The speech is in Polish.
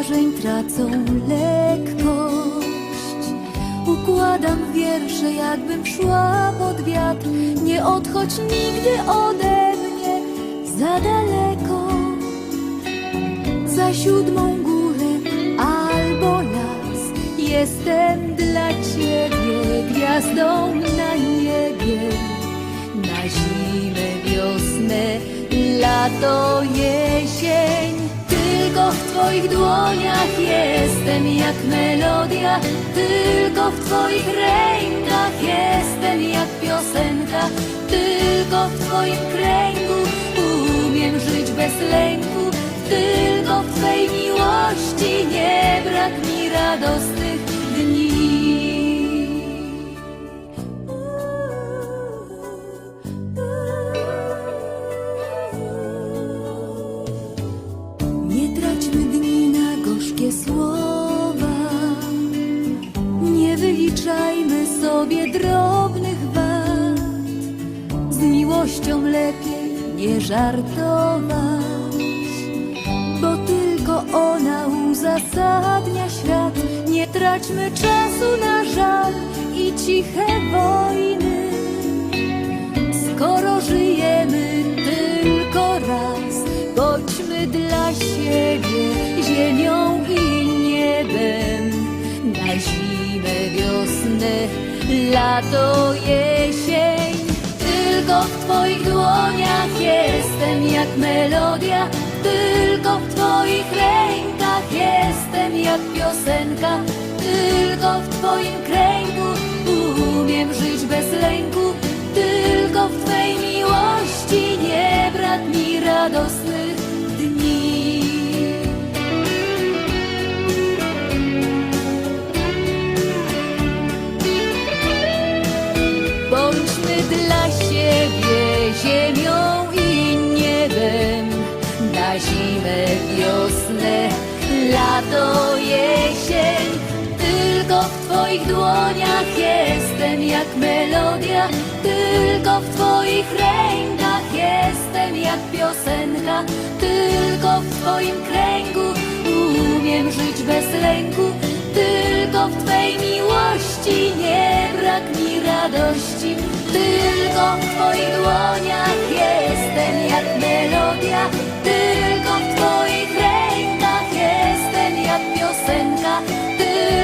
Marzeń tracą lekkość. Układam wiersze, jakbym szła pod wiatr. Nie odchodź nigdy ode mnie za daleko. Za siódmą górę albo las. Jestem dla ciebie gwiazdą na niebie. Na zimę, wiosnę, lato, jesień. W Twoich dłoniach jestem jak melodia. Tylko w Twoich rękach jestem jak piosenka. Tylko w Twoim kręgu umiem żyć bez lęku. Tylko w Twej miłości nie brak mi radosnych słowa. Nie wyliczajmy sobie drobnych wad. Z miłością lepiej nie żartować, bo tylko ona uzasadnia świat. Nie traćmy czasu na żal i ciche wojny. Zimę, wiosnę, lato, jesień. Tylko w Twoich dłoniach jestem jak melodia. Tylko w Twoich rękach jestem jak piosenka. Tylko w Twoim kręgu ziemią i niebem. Na zimę, wiosnę, lato, jesień. Tylko w Twoich dłoniach jestem jak melodia. Tylko w Twoich rękach jestem jak piosenka. Tylko w Twoim kręgu umiem żyć bez lęku. Tylko w Twej miłości nie brak mi radości. Tylko w Twoich dłoniach jestem jak melodia. Tylko w Twoich rękach jestem jak piosenka. Tylko